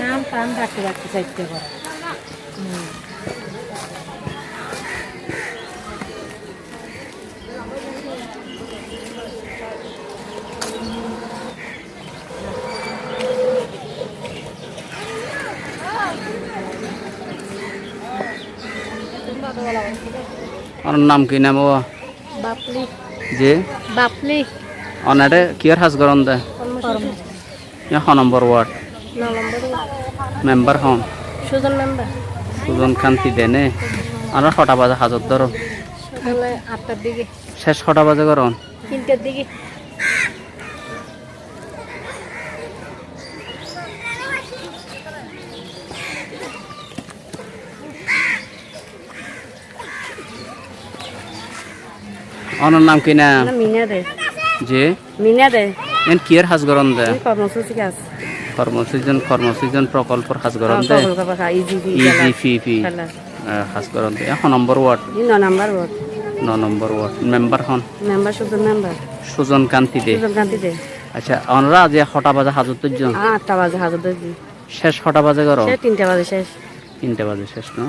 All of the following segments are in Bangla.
নাম টাম ডাকতে ডাকতে চাইতে করে ওর নাম কি নাম ও বাপলি। যে? বাপলি। অনারে কিয়ার হাজ গরম দে? হ নম্বর ওয়ার্ড মেম্বার হন সুজন মেম্বার সুজন কান্তি দেনে আমরা ছটা বাজে হাজত ধরো আটটার দিকে শেষ ছটা বাজে গরম তিনটার দিকে অনার নাম কি না মিনা দে যে মিনা দে এন কিয়ার হাজ গরম দে? এই কর্মসূচি কাজ। কর্মসৃজন কর্মসৃজন প্রকল্পর হাজ গরম দে। ইজি ইজি ফি ফি হাজ গরম দে। এখন নম্বর ওয়ার্ড ন নাম্বার ওয়ার্ড ন নম্বর ওয়ার্ড মেম্বার হন মেম্বার সুজন মেম্বার সুজন কান্তি দে। সুজন কান্তি দে। আচ্ছা অনরা যে ছটা বাজে হাজত জন। আটটা বাজে দিকে শেষ ছটা বাজে গরম? তিনটা বাজে শেষ। তিনটা বাজে শেষ ন।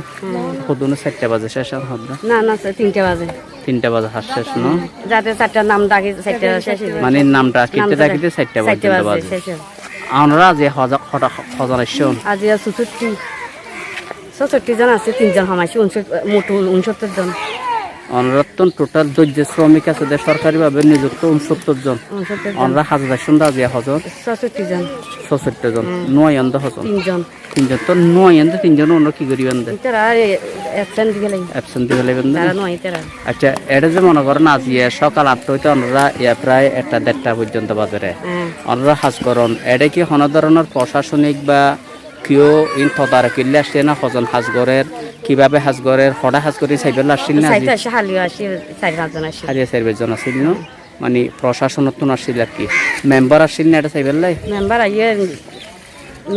সদুনে চারটা বাজে শেষ আর হদ্দা না না তিনটা বাজে। তিনটা বাজে হাস শেষ ন? যাতে চারটা নাম ডাকি চারটা শেষ মানে নামটা কিতে নামটা ডাকিতে চারটা চারটা পর্যন্ত বাজে বাজে। শেষ আমরা যে হজা হটা হজা আসছেন আজি চৌষট্টি চৌষট্টি জন আছে তিনজন সমাইছে মোট উনসত্তর জন। অনরত্তন টোটাল দৈর্য শ্রমিক আছে যে সরকারিভাবে নিযুক্ত উনসত্তর জন। আমরা হাজার আসছেন যে হজন চৌষট্টি জন। ছষট্টি জন। নয় অন্ধ হজন তিনজন। তিনজন। তো নয় অন্ধ তিনজন অন্য কি করিবেন দে? অ্যাবসেন্ট দিয়ে তারা আচ্ছা এটা যে মনে করেন আজ ইয়ে সকাল আটটা হইতে আমরা ইয়া প্রায় একটা দেড়টা পর্যন্ত বাজারে হ্যাঁ। আমরা হাজ এটা কি কোনো ধরনের প্রশাসনিক বা কেউ ইন তদারকিলে আসছে না সজন হাজগরের কীভাবে হাজগরের সদায় হাজ কৰি চাইবেল আসছিল না আজি চাইতে আসে হালিও আসি চারি পাঁচজন আসি হাজিয়া চাইবেজন আছিল ন? মানে প্রশাসনত তো আসছিল আর কি। মেম্বার আসছিল না এটা চাইবেল লাই মেম্বার আইয়ে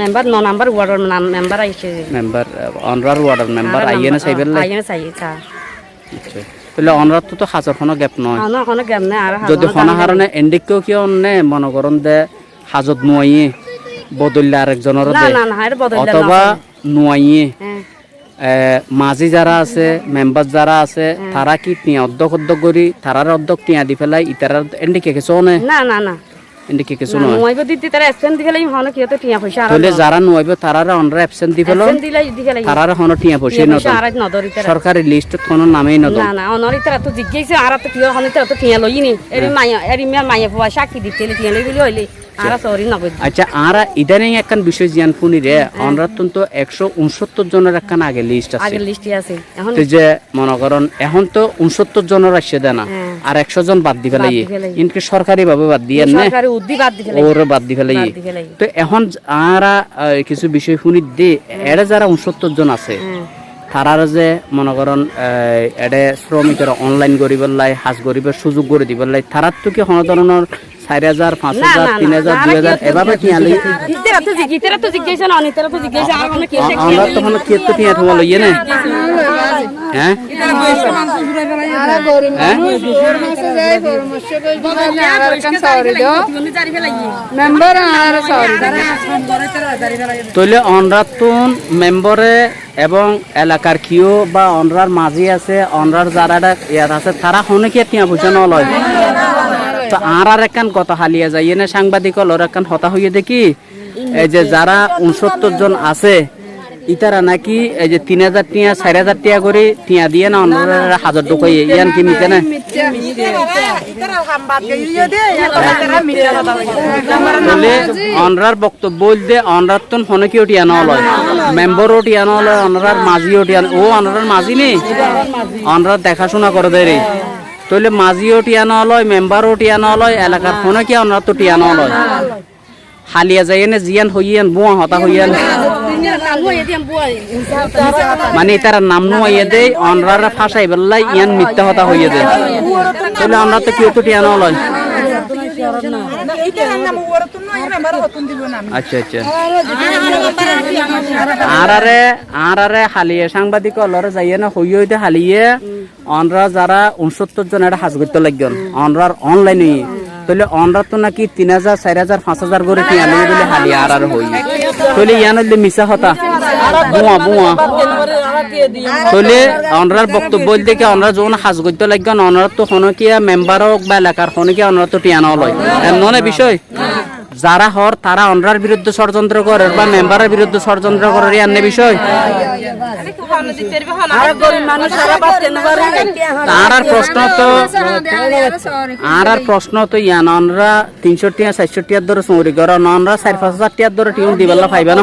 মেম্বার ন নাম্বার ওয়ার্ডের নাম মেম্বার আইছে। মেম্বার অনরার ওয়ার্ডার মেম্বার আইয়ে না চাইবেল লাই আইয়ে চাই চা আচ্ছা। তাহলে তো তো হাজর কোনো গ্যাপ নয় কোনো গেম নাই আর যদি হনা হারণে এন্ডিককেও কি অন্যে মনে করেন দে হাজত নুয়াইয়ে বদললে আরেকজনের না না না অথবা নুয়াইয়ে হ্যাঁ। মাঝি যারা আছে মেম্বার যারা আছে তারা কি টিয়া অধ্যক্ষ অধ্যক্ষ করি তারার অধ্যক্ষ টিয়া দি ফেলাই ইতারার এন্ডিকে কিছু নে? না না না। এন্ডিকে কিছু নয় নয় দিতে তারা অ্যাবসেন্ট দিকে লাগি হন কি হতে টিয়া পয়সা আর তাহলে যারা নুয়াইবে তারার অনরা অ্যাবসেন্ট দি ফেলো। অ্যাবসেন্ট দিলে দিকে লাগি তারার হন টিয়া পয়সা তারা সরকারি লিস্ট কোনো নামেই নতুন না না অনরি তারা তো জিজ্ঞেস আর তো টিয়া হন তারা তো টিয়া লই এরি মায়া এরি মিয়া ফুয়া সাক্ষী দিতে টিয়া লই বলি হইলে। আর সরি নগদ আচ্ছা। আর ইদানিং একখান বিষয় জিয়ান শুনি রে অনরা তো একশো উনসত্তর জনের একখান আগে লিস্ট আছে। এখন যে মনে করেন এখন তো উনসত্তর জনের আসছে দেনা হ্যাঁ। আর একশো জন বাদ দি ফেলাই ইনকে সরকারি ভাবে বাদ দিয়ে নে। সরকারি উদ্দি বাদ ওরে বাদ দি ফেলাই। তো এখন আরা কিছু বিষয় শুনি দে এরা যারা উনসত্তর জন আছে হ্যাঁ। তারার যে মনে করেন এডে শ্রমিকের অনলাইন করিবার লাই হাজ করিবার সুযোগ করে দিবার লাই তারার তো কি কোনো ধরনের চার হাজার পাঁচ না হাজার না তিন হাজার দুই হাজার এভাবে কি তো আমরা তখন কি তোমার লইয়ে নে। হ্যাঁ? হ্যাঁ? তইলে অনরাতুন মেম্বরে এবং এলাকার কিও বা অনরার মাঝি আছে অনরার যারা ইয়াত আছে তারা হনে কি টিয়া পয়সা নলয়? তো আর আর একখান কথা হালিয়া যায়। এনে সাংবাদিক ওর একখান হতা হইয়ে দেখি এই যে যারা উনসত্তর জন আছে ইতারা নাকি এই যে তিন হাজার টিয়া চার হাজার টিয়া করে টিয়া দিয়ে না অনরা হাজার ঢুকাই ইয়ান কি মিতে না? বলে। অনরার বক্তব্য বলতে অনরার তো হনে কি টিয়া নলয় মেম্বারও টিয়া নলয় অনরার মাঝিও টিয়া ও অনরার মাঝি নি? অনরার দেখাশোনা করে দেয় রে। তাহলে মাঝিও টিয়া নলয়, মেম্বারও টিয়া নলয়, এলাকার হনে কি অনরার তো টিয়া নলয়? হালিয়া যাই এনে জিয়ান হইয়েন, বুয়া হতা হইয়েন। মানে তারা নাম নুয়াইয়ে দেয় অনরারা ফাঁসাই বেল্লাই, ইয়ান মিথ্যা হতা হইয়ে দেয় তাহলে আমরা তো কেউ তো টিয়া নলয়? আচ্ছা আচ্ছা। আর আরে আর আরে হালিয়ে সাংবাদিক অলরে যাইয়ে না হইয়ে হইতে হালিয়ে অনরা যারা উনসত্তর জন এটা হাজ করতে লাগবেন অনরার অনলাইনে তাহলে অনরা তো নাকি তিন হাজার, চার হাজার, পাঁচ হাজার করে টিয়া লই বলে হালি আর আর হই তাহলে ইয়ান হইলে মিশা হতা বুয়া বুয়া তাহলে অনরার বক্তব্য দেখে অনরা যখন সাজ করতে লাগবে অনরা তো হনকিয়া মেম্বার হোক বা এলাকার হনকিয়া অনরা তো টিয়া নলয় এমন বিষয়? যারা হর তারা অনরার বিরুদ্ধে ষড়যন্ত্র করে বা মেম্বারের বিরুদ্ধে ষড়যন্ত্র করে এমন বিষয়। তার আর প্রশ্ন তো আর আর প্রশ্ন তো ইয়ান অনরা তিনশো টিয়া চারশো টিয়ার ধরে চৌরি করে অনরা চার পাঁচ হাজার টিয়ার ধরে টিউন দিবেলা পাইবে না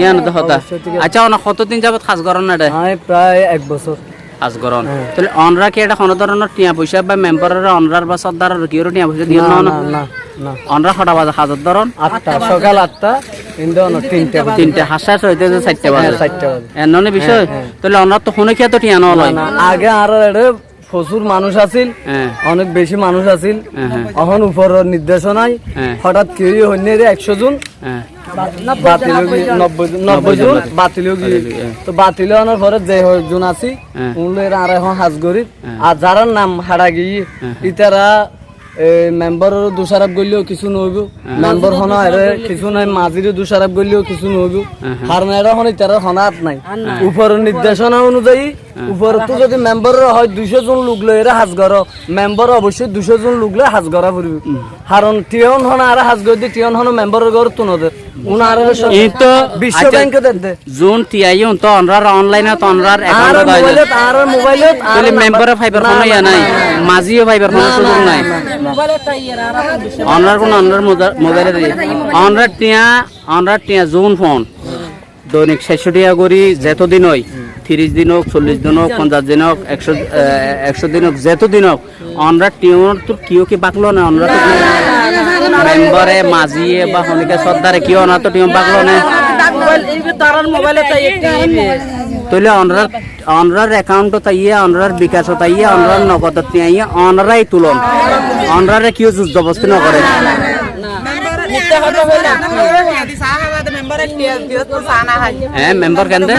ইয়ান হতা। আচ্ছা অন কতদিন যাবত খাস গরম না রে প্রায় এক বছর। খাস গরম তাহলে অনরা কি এটা কোনো ধরনের টিয়া পয়সা বা মেম্বারের অনরার বা সর্দারের কি টিয়া পয়সা দিয়ে না অনরা কটা বাজে হাজার ধরন আটটা সকাল আটটা তিনটা। তিনটে হাসাস হইতে চারটে বাজে হ্যাঁ, চারটে বাজে। এমন বিষয় তাহলে অনরা তো শুনে কি তো টিয়া আগে আর প্রচুর মানুষ আছিল হ্যাঁ। অনেক বেশি মানুষ আছিল। হ্যাঁ, হ্যাঁ। এখন উপর নির্দেশনায় হ্যাঁ। হঠাৎ কেউ হইনি রে একশো জন। বাতিল। তো বাতিল হওয়ার পরে যে জন আছি। উনলো এরা আর এখন হাজ আর যারা নাম হারা গিয়ে ইতারা মেম্বারের দোষারোপ করলেও কিছু নহব। মেম্বার হন এরে কিছু নাই মাঝিরে দোষারোপ করলেও কিছু নহব। এরা হন ইতারা হনাত নাই। ওপৰৰ নির্দেশনা অনুযায়ী উপরে তো যদি মেম্বার হয় দুইশো জন লোক লৈ এরা হাজ গর মেম্বার অবশ্যই দুইশো জন লোক লৈ হাজ গড়া পড়বে কারণ টিয়ন হন আর হাজ গর দি টিয়ন হন মেম্বারের ঘর তো জোন টিআই তো অনরার অনলাইনে তো অনরার আর অ্যাকাউন্ট দাই মোবাইলত আর মোবাইলত আর তাহলে মেম্বারে ফাইবার কোনো ইয়া নাই মাঝিও ফাইবার কোনো সুযোগ নাই। অনরার কোন অনরার মোবাইলে অনরার টিয়া অনরার টিয়া জোন ফোন দৈনিক ষাটশো টিয়া করি যেত দিন হয় তিরিশ দিন হোক চল্লিশ দিন হোক পঞ্চাশ দিন হোক একশো একশো দিন হোক যেত দিন হোক অনরার টিউর তো কিও কি বাকলো না অনরা তো মেম্বারে মাঝিয়ে বা হনিকে সর্দারে না তো টিউন বাকলো না তাহলে অনরার অনরার অ্যাকাউন্ট তাইয়ে অনরার বিকাশ তাইয়ে অনরার নগদ তাইয়ে অনরাই তুলন অনরারে কিও যুদ্ধ জবস্তি নকরে হ্যাঁ মেম্বার কেন দে?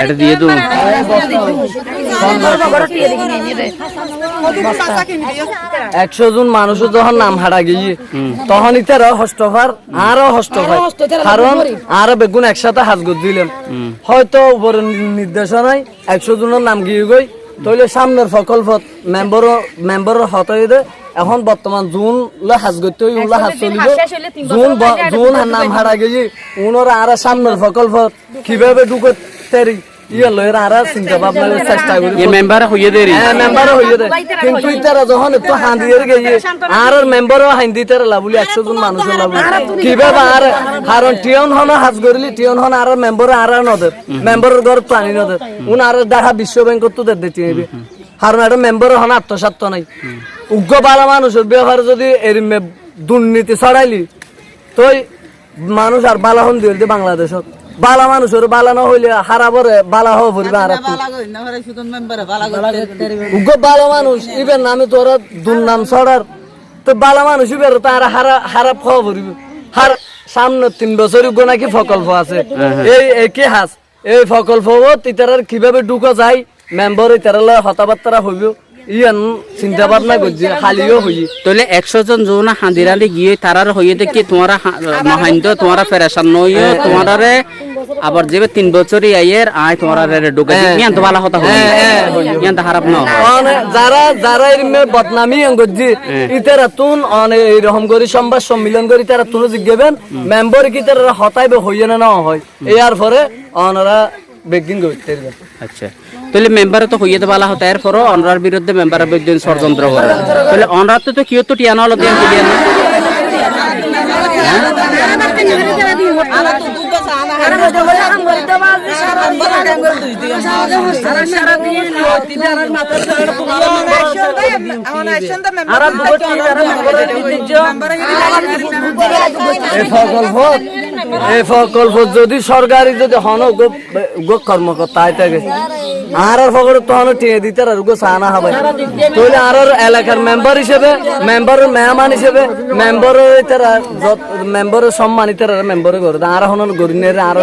এটা দিয়ে দু। একশো জন মানুষ যখন নাম হারা গিয়ে তখন ইতারা হস্তফার আরও হস্তফার কারণ আরও বেগুন একসাথে হাজগত দিলাম হয়তো উপরের নির্দেশনায় একশো জনের নাম গিয়ে গই তইলে সামনের প্রকল্পত মেম্বর মেম্বর হতাই দে এখন বর্তমান জুন লে হাজ গত উলা হাজ চলিব। জুন জুন নাম হারা গেছি উনর আর সামনের প্রকল্প কীভাবে ঢুকে তেরি। ইয়ে লয়ের চিন্তা ভাবনা চেষ্টা করি এ মেম্বার হইয়ে দেরি হ্যাঁ মেম্বার হইয়ে দেয় কিন্তু ইতারা যখন একটু হাঁদিয়ে গিয়ে। আর মেম্বারও হাঁদি তারা লাভলি একশো জন মানুষের লাভলি কীভাবে আর কারণ টিয়ন হন হাজ করিলি টিয়ন হন আর মেম্বার আর নদের মেম্বারের ঘর পানি নদের উন আর দেখা বিশ্ব তো দেয় মেম্বার হন আত্মসাত্য নাই। উগ্র বালা মানুষের ব্যবহার যদি এর দুর্নীতি ছড়াইলি তই মানুষ আর বালা হন দিয়ে বাংলাদেশত। বালা মানুষের বালা না হইলে হারাবরে বালা হওয়া পড়বে আর। উগ্র ভালো মানুষ ইবেন আমি তোরা দুর্নাম ছড়ার। তো বালা মানুষ ইবের তার হারা হারাপ খাওয়া পড়িব হার সামনে তিন বছর উগ্র নাকি প্রকল্প আছে। এই একই হাস? এই প্রকল্প তিতারার কীভাবে ঢুকা যায়? মেম্বার ইতারালে হতাবার্তারা হইব। ইয়ান চিন্তা ভাবনা করছে খালিও হই। তাহলে একশো জন যৌনা হাঁদিরালি গিয়ে তারার হইয়ে দেখি তোমারা মহান্ত তোমারা ফেরেশান নইও তোমারে আবার যে তিন বছরই আইয়ের আয় তোমারা ঢুকে ইয়ান তো ভালো কথা হই। ইয়ান তো খারাপ না। যারা যারা এরমে বদনামি করছি ইতারা তুন অনে এরকম করে সংবাদ সম্মিলন করে তারা তুন জিজ্ঞাবেন মেম্বার কি তারা হতাইবে হইয়ে না হয়। এর পরে অনারা করতে আচ্ছা। তাহলে মেম্বারে তো হইয়ে দেওয়া হতো এরপরও অনরার বিরুদ্ধে মেম্বারের বিরুদ্ধে ষড়যন্ত্র করে। তাহলে অনরার তো কিও তো টিয়ানো হলো দিয়ে না এই প্রকল্প যদি সরকারি যদি হন কর্মকর্তা আই থাকে আর আর ফকরে তো হন টিয়ে দিতে আর গো সানা হবে। তাহলে আর আর এলাকার মেম্বার হিসেবে মেম্বার মেহমান হিসেবে মেম্বার মেম্বার সম্মানিত মেম্বার করে আর হন গরিনের আর